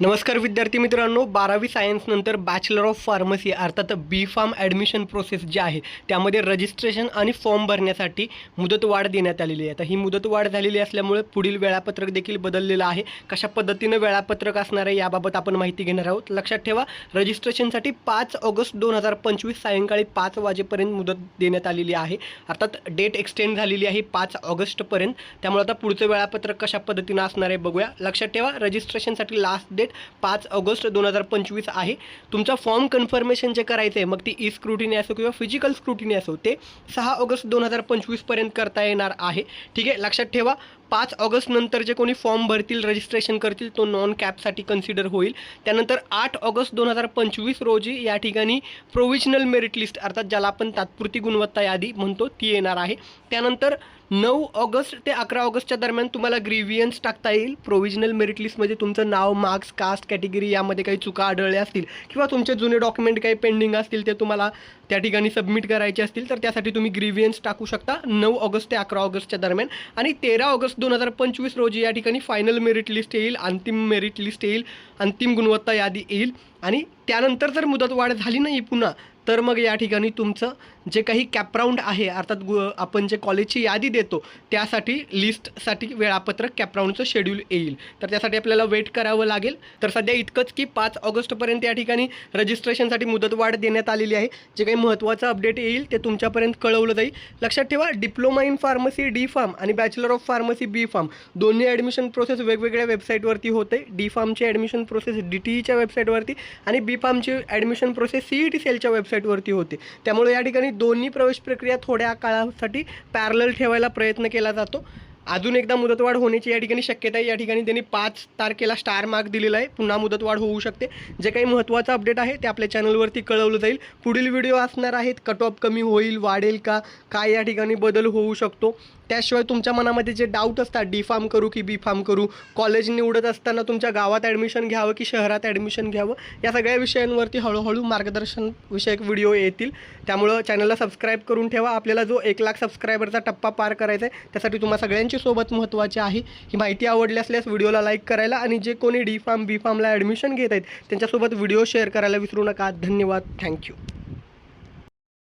नमस्कार विद्यार्थी मित्रांनो बारावी सायन्सनंतर बॅचलर ऑफ फार्मसी अर्थात बी फार्म ॲडमिशन प्रोसेस जी आहे त्यामध्ये रजिस्ट्रेशन आणि फॉर्म भरण्यासाठी मुदतवाढ देण्यात आलेली आहे. आता ही मुदतवाढ झालेली असल्यामुळे पुढील वेळापत्रक देखील बदललेलं आहे. कशा पद्धतीनं वेळापत्रक असणार आहे याबाबत आपण माहिती घेणार आहोत. लक्षात ठेवा रजिस्ट्रेशनसाठी पाच ऑगस्ट दोन हजार पंचवीस सायंकाळी पाच वाजेपर्यंत मुदत देण्यात आलेली आहे. अर्थात डेट एक्सटेंड झालेली आहे पाच ऑगस्टपर्यंत त्यामुळे आता पुढचं वेळापत्रक कशा पद्धतीनं असणार आहे बघूया. लक्षात ठेवा रजिस्ट्रेशनसाठी लास्ट डेट पाच ऑगस्ट दोन हजार पंचवीस आहे. तुमचा फॉर्म कन्फर्मेशन जे करायचं आहे मग ती e ई स्क्रुटिनी असो किंवा फिजिकल स्क्रुटिनी असो ते सहा ऑगस्ट दोन हजार पंचवीसपर्यंत करता येणार आहे. ठीक आहे? लक्षात ठेवा. पाच ऑगस्ट नंतर जे कोणी फॉर्म भरतील रजिस्ट्रेशन करतील तो नॉन कॅपसाठी कन्सिडर होईल. त्यानंतर आठ ऑगस्ट दोन हजार पंचवीस रोजी या ठिकाणी प्रोव्हिजनल मेरिट लिस्ट अर्थात ज्याला आपण तात्पुरती गुणवत्ता यादी म्हणतो ती येणार आहे. त्यानंतर नऊ ऑगस्ट ते अकरा ऑगस्टच्या दरम्यान तुम्हाला ग्रीवियन्स टाकता येईल. प्रोव्हिजनल मेरिट लिस्टमध्ये तुमचं नाव मार्क्स कास्ट कॅटेगरी यामध्ये काही चुका आढळल्या असतील किंवा तुमचे जुने डॉक्युमेंट काही पेंडिंग असतील ते तुम्हाला त्या ठिकाणी सबमिट करायचे असतील तर त्यासाठी तुम्ही ग्रीवियन्स टाकू शकता नऊ ऑगस्ट ते अकरा ऑगस्टच्या दरम्यान. आणि तेरा ऑगस्ट दोन हजार पंचवीस रोजी या ठिकाणी फायनल मेरिट लिस्ट येईल अंतिम मेरिट लिस्ट येईल अंतिम गुणवत्ता यादी येईल आणि त्यानंतर जर मुदतवाढ झाली नाही पुन्हा तर मग या ठिकाणी तुमचं जे काही कॅपराऊंड आहे अर्थात गु आपण जे कॉलेजची यादी देतो त्यासाठी लिस्टसाठी वेळापत्रक कॅपराऊंडचं शेड्यूल येईल. तर त्यासाठी आपल्याला वेट करावं लागेल. तर सध्या इतकंच की पाच ऑगस्टपर्यंत या ठिकाणी रजिस्ट्रेशनसाठी मुदतवाढ देण्यात आलेली आहे. जे काही महत्त्वाचं अपडेट येईल ते तुमच्यापर्यंत कळवलं जाईल. लक्षात ठेवा diploma in pharmacy D pharm आणि bachelor of pharmacy B pharm दोन्ही ॲडमिशन प्रोसेस वेगवेगळ्या वेबसाईटवरती होते. डी फार्मची ॲडमिशन प्रोसेस डी टी ईच्या वेबसाईटवरती आणि बी फार्मची admission process C E T सेलच्या वेबसाईटवरती होते. त्यामुळे या ठिकाणी दोन्ही प्रवेश प्रक्रिया थोड्या काळासाठी पॅरल ठेवायला प्रयत्न केला जातो. अजून एकदा मुदतवाढ होण्याची या ठिकाणी शक्यता आहे. या ठिकाणी त्यांनी पाच तारखेला स्टार मार्क दिलेला आहे. पुन्हा मुदतवाढ होऊ शकते. जे काही महत्त्वाचं अपडेट आहे ते आपल्या चॅनलवरती कळवलं जाईल. पुढील व्हिडिओ असणार आहेत. कट ऑफ कमी होईल वाढेल का? काय या ठिकाणी बदल होऊ शकतो? त्याशिवाय तुमच्या मनामध्ये जे डाऊट असतात डी फार्म करू की बी फार्म करू कॉलेज निवडत असताना तुमच्या गावात ॲडमिशन घ्यावं की शहरात ॲडमिशन घ्यावं या सगळ्या विषयांवरती हळूहळू मार्गदर्शन विषयक व्हिडिओ येतील. त्यामुळं चॅनलला सबस्क्राईब करून ठेवा. आपल्याला जो एक लाख सबस्क्रायबरचा टप्पा पार करायचा आहे त्यासाठी तुम्हा सगळ्यांची सोबत महत्त्वाची आहे. ही माहिती आवडली असल्यास व्हिडिओला लाईक करायला आणि जे कोणी डी फार्म बी फार्मला ॲडमिशन घेत आहेत त्यांच्यासोबत व्हिडिओ शेअर करायला विसरू नका. धन्यवाद. थँक्यू